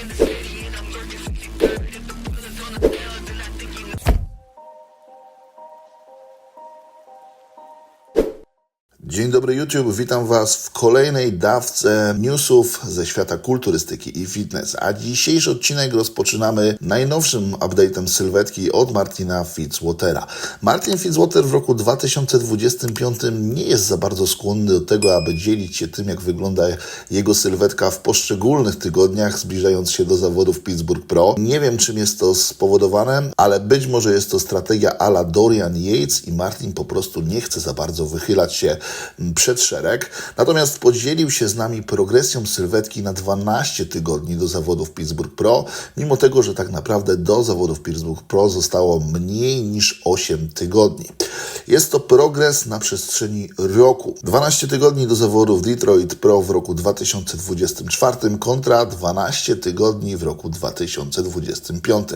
in the city and I'm lurking. Dzień dobry YouTube, witam Was w kolejnej dawce newsów ze świata kulturystyki i fitness. A dzisiejszy odcinek rozpoczynamy najnowszym update'em sylwetki od Martina Fitzwatera. Martin Fitzwater w roku 2025 nie jest za bardzo skłonny do tego, aby dzielić się tym, jak wygląda jego sylwetka w poszczególnych tygodniach, zbliżając się do zawodów Pittsburgh Pro. Nie wiem, czym jest to spowodowane, ale być może jest to strategia ala Dorian Yates i Martin po prostu nie chce za bardzo wychylać się przed szereg. Natomiast podzielił się z nami progresją sylwetki na 12 tygodni do zawodów Pittsburgh Pro, mimo tego, że tak naprawdę do zawodów Pittsburgh Pro zostało mniej niż 8 tygodni. Jest to progres na przestrzeni roku. 12 tygodni do zawodów Detroit Pro w roku 2024 kontra 12 tygodni w roku 2025.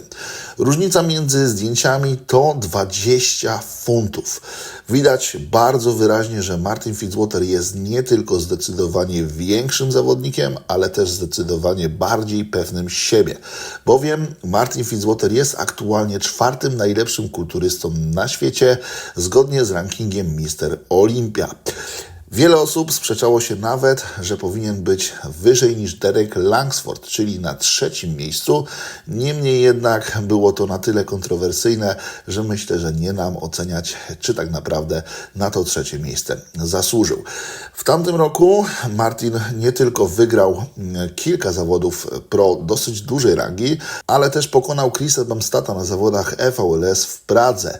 Różnica między zdjęciami to 20 funtów. Widać bardzo wyraźnie, że Martin Fitzwater jest nie tylko zdecydowanie większym zawodnikiem, ale też zdecydowanie bardziej pewnym siebie. Bowiem Martin Fitzwater jest aktualnie czwartym najlepszym kulturystą na świecie, zgodnie z rankingiem Mister Olympia. Wiele osób sprzeczało się nawet, że powinien być wyżej niż Derek Langsford, czyli na trzecim miejscu. Niemniej jednak było to na tyle kontrowersyjne, że myślę, że nie nam oceniać, czy tak naprawdę na to trzecie miejsce zasłużył. W tamtym roku Martin nie tylko wygrał mm, kilka zawodów pro dosyć dużej rangi, ale też pokonał Chrisa Bamstata na zawodach FVLS w Pradze.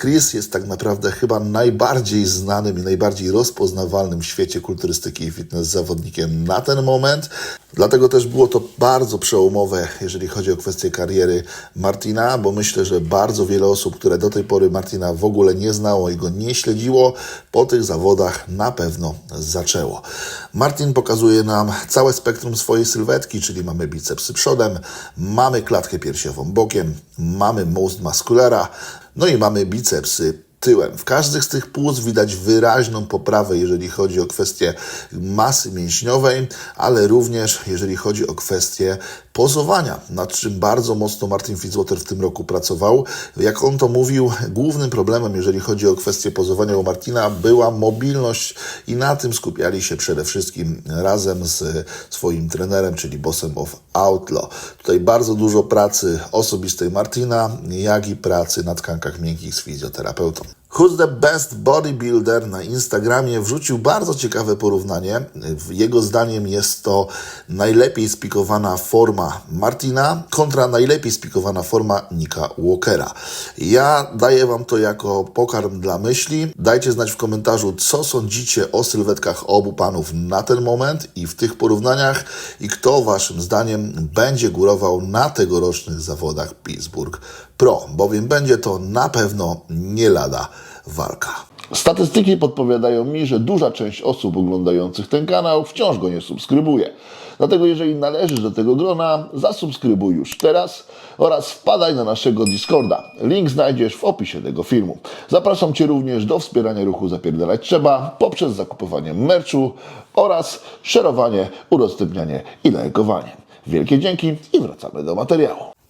Chris jest tak naprawdę chyba najbardziej znanym i najbardziej rozpoznawalnym w świecie kulturystyki i fitness zawodnikiem na ten moment. Dlatego też było to bardzo przełomowe, jeżeli chodzi o kwestię kariery Martina, bo myślę, że bardzo wiele osób, które do tej pory Martina w ogóle nie znało i go nie śledziło, po tych zawodach na pewno zaczęło. Martin pokazuje nam całe spektrum swojej sylwetki, czyli mamy bicepsy przodem, mamy klatkę piersiową bokiem, mamy most musculera, no i mamy bicepsy tyłem. W każdych z tych płuc widać wyraźną poprawę, jeżeli chodzi o kwestię masy mięśniowej, ale również jeżeli chodzi o kwestię pozowania, nad czym bardzo mocno Martin Fitzwater w tym roku pracował. Jak on to mówił, głównym problemem, jeżeli chodzi o kwestię pozowania u Martina, była mobilność i na tym skupiali się przede wszystkim razem z swoim trenerem, czyli bossem of Outlaw. Tutaj bardzo dużo pracy osobistej Martina, jak i pracy na tkankach miękkich z fizjoterapeutą. Who's the best bodybuilder na Instagramie wrzucił bardzo ciekawe porównanie. Jego zdaniem jest to najlepiej spikowana forma Martina kontra najlepiej spikowana forma Nika Walkera. Ja daję Wam to jako pokarm dla myśli. Dajcie znać w komentarzu, co sądzicie o sylwetkach obu panów na ten moment i w tych porównaniach i kto Waszym zdaniem będzie górował na tegorocznych zawodach Pittsburgh Pro, bowiem będzie to na pewno nie lada walka. Statystyki podpowiadają mi, że duża część osób oglądających ten kanał wciąż go nie subskrybuje. Dlatego jeżeli należysz do tego grona, zasubskrybuj już teraz oraz wpadaj na naszego Discorda. Link znajdziesz w opisie tego filmu. Zapraszam Cię również do wspierania ruchu Zapierdalać Trzeba poprzez zakupywanie merchu oraz szerowanie, udostępnianie i lajkowanie. Wielkie dzięki i wracamy do materiału.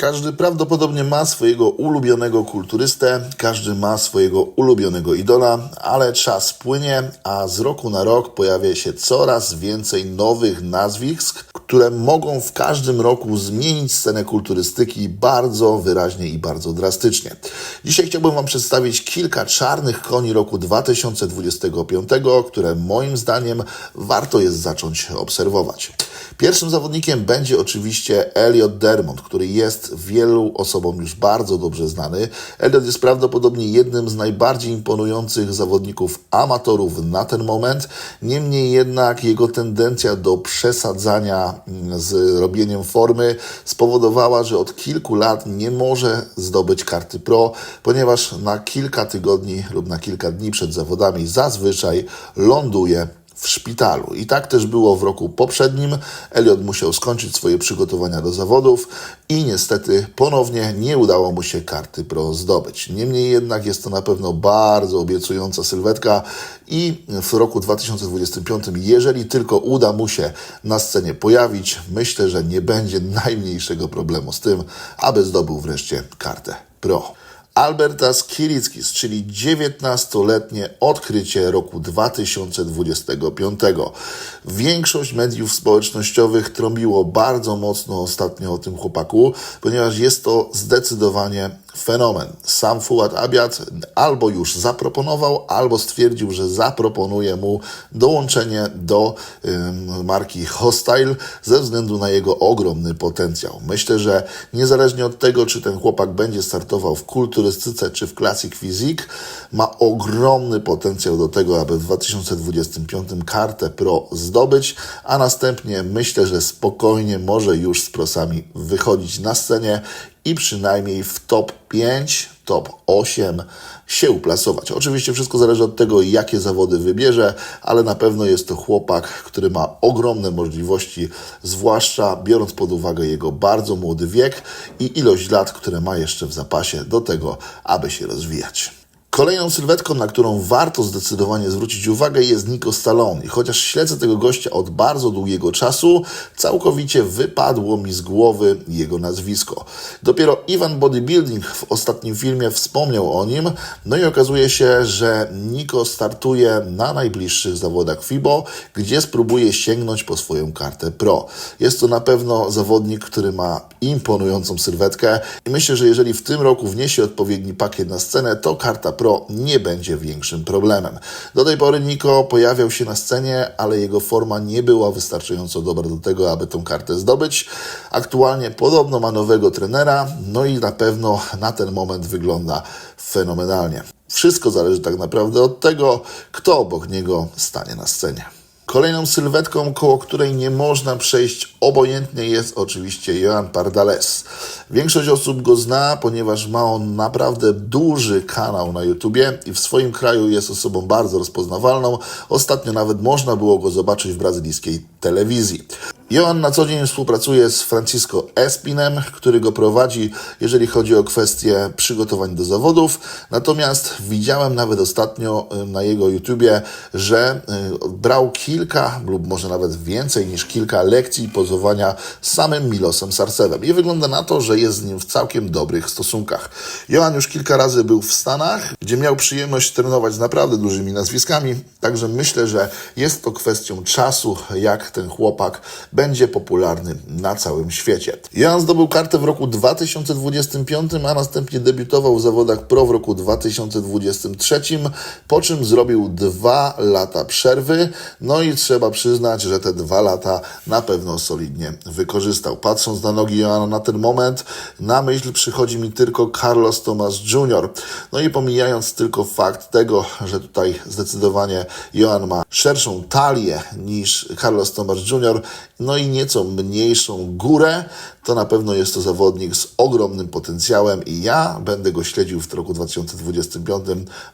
Każdy prawdopodobnie ma swojego ulubionego kulturystę, każdy ma swojego ulubionego idola, ale czas płynie, a z roku na rok pojawia się coraz więcej nowych nazwisk, które mogą w każdym roku zmienić scenę kulturystyki bardzo wyraźnie i bardzo drastycznie. Dzisiaj chciałbym Wam przedstawić kilka czarnych koni roku 2025, które moim zdaniem warto jest zacząć obserwować. Pierwszym zawodnikiem będzie oczywiście Elliot Dermont, który jest wielu osobom już bardzo dobrze znany. Elliot jest prawdopodobnie jednym z najbardziej imponujących zawodników amatorów na ten moment. Niemniej jednak jego tendencja do przesadzania mm, z robieniem formy spowodowała, że od kilku lat nie może zdobyć karty pro, ponieważ na kilka tygodni lub na kilka dni przed zawodami zazwyczaj ląduje w szpitalu. I tak też było w roku poprzednim. Elliot musiał skończyć swoje przygotowania do zawodów i niestety ponownie nie udało mu się karty pro zdobyć. Niemniej jednak jest to na pewno bardzo obiecująca sylwetka i w roku 2025, jeżeli tylko uda mu się na scenie pojawić, myślę, że nie będzie najmniejszego problemu z tym, aby zdobył wreszcie kartę pro. Albertas Kirickis, czyli 19-letnie odkrycie roku 2025. Większość mediów społecznościowych trąbiło bardzo mocno ostatnio o tym chłopaku, ponieważ jest to zdecydowanie fenomen. Sam Fuad Abiad albo już zaproponował, albo stwierdził, że zaproponuje mu dołączenie do marki Hostile ze względu na jego ogromny potencjał. Myślę, że niezależnie od tego, czy ten chłopak będzie startował w kulturystyce czy w Classic Physique, ma ogromny potencjał do tego, aby w 2025 kartę Pro zdobyć, a następnie myślę, że spokojnie może już z prosami wychodzić na scenie i przynajmniej w top 5, top 8 się uplasować. Oczywiście wszystko zależy od tego, jakie zawody wybierze, ale na pewno jest to chłopak, który ma ogromne możliwości, zwłaszcza biorąc pod uwagę jego bardzo młody wiek i ilość lat, które ma jeszcze w zapasie do tego, aby się rozwijać. Kolejną sylwetką, na którą warto zdecydowanie zwrócić uwagę, jest Nico Stallone. I chociaż śledzę tego gościa od bardzo długiego czasu, całkowicie wypadło mi z głowy jego nazwisko. Dopiero Ivan Bodybuilding w ostatnim filmie wspomniał o nim, no i okazuje się, że Nico startuje na najbliższych zawodach FIBO, gdzie spróbuje sięgnąć po swoją kartę Pro. Jest to na pewno zawodnik, który ma imponującą sylwetkę i myślę, że jeżeli w tym roku wniesie odpowiedni pakiet na scenę, to karta Pro nie będzie większym problemem. Do tej pory Niko pojawiał się na scenie, ale jego forma nie była wystarczająco dobra do tego, aby tą kartę zdobyć. Aktualnie podobno ma nowego trenera, no i na pewno na ten moment wygląda fenomenalnie. Wszystko zależy tak naprawdę od tego, kto obok niego stanie na scenie. Kolejną sylwetką, koło której nie można przejść obojętnie jest oczywiście Joan Pardales. Większość osób go zna, ponieważ ma on naprawdę duży kanał na YouTubie i w swoim kraju jest osobą bardzo rozpoznawalną. Ostatnio nawet można było go zobaczyć w brazylijskiej telewizji. Joan na co dzień współpracuje z Francisco Espinem, który go prowadzi, jeżeli chodzi o kwestie przygotowań do zawodów. Natomiast widziałem nawet ostatnio y, na jego YouTubie, że y, brał kilka lub może nawet więcej niż kilka lekcji pozowania z samym Milosem Sarsewem. I wygląda na to, że jest z nim w całkiem dobrych stosunkach. Joan już kilka razy był w Stanach, gdzie miał przyjemność trenować z naprawdę dużymi nazwiskami, także myślę, że jest to kwestią czasu, jak ten chłopak będzie popularny na całym świecie. Jan zdobył kartę w roku 2025, a następnie debiutował w zawodach pro w roku 2023, po czym zrobił dwa lata przerwy. No i trzeba przyznać, że te dwa lata na pewno solidnie wykorzystał. Patrząc na nogi Joana na ten moment, na myśl przychodzi mi tylko Carlos Thomas Jr. No i pomijając tylko fakt tego, że tutaj zdecydowanie Joan ma szerszą talię niż Carlos Thomas Jr., no i nieco mniejszą górę, to na pewno jest to zawodnik z ogromnym potencjałem i ja będę go śledził w roku 2025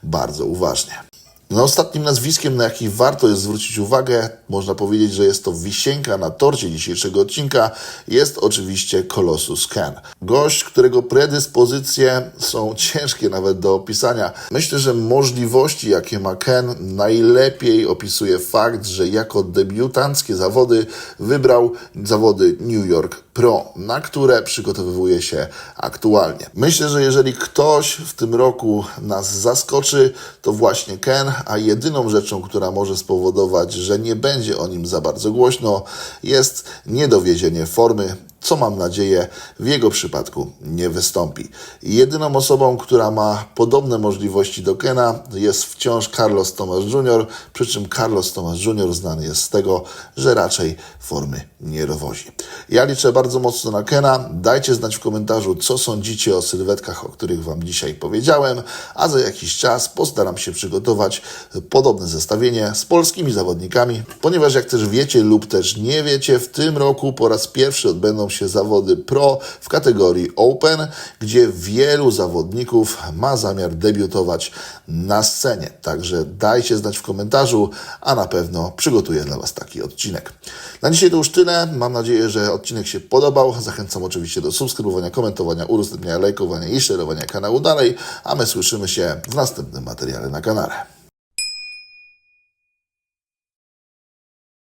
bardzo uważnie. No, ostatnim nazwiskiem, na jaki warto jest zwrócić uwagę, można powiedzieć, że jest to wisienka na torcie dzisiejszego odcinka, jest oczywiście Colossus Ken. Gość, którego predyspozycje są ciężkie nawet do opisania. Myślę, że możliwości, jakie ma Ken, najlepiej opisuje fakt, że jako debiutanckie zawody wybrał zawody New York Pro, na które przygotowywuje się aktualnie. Myślę, że jeżeli ktoś w tym roku nas zaskoczy, to właśnie Ken, a jedyną rzeczą, która może spowodować, że nie będzie o nim za bardzo głośno, jest niedowiezienie formy, co mam nadzieję w jego przypadku nie wystąpi. Jedyną osobą, która ma podobne możliwości do Kena jest wciąż Carlos Thomas Jr., przy czym Carlos Thomas Jr. znany jest z tego, że raczej formy nie dowozi. Ja liczę bardzo mocno na Kena. Dajcie znać w komentarzu, co sądzicie o sylwetkach, o których Wam dzisiaj powiedziałem, a za jakiś czas postaram się przygotować podobne zestawienie z polskimi zawodnikami, ponieważ jak też wiecie lub też nie wiecie, w tym roku po raz pierwszy odbędą się zawody pro w kategorii Open, gdzie wielu zawodników ma zamiar debiutować na scenie. Także dajcie znać w komentarzu, a na pewno przygotuję dla Was taki odcinek. Na dzisiaj to już tyle. Mam nadzieję, że odcinek się podobał. Zachęcam oczywiście do subskrybowania, komentowania, udostępniania, lajkowania i szerowania kanału dalej, a my słyszymy się w następnym materiale na kanale.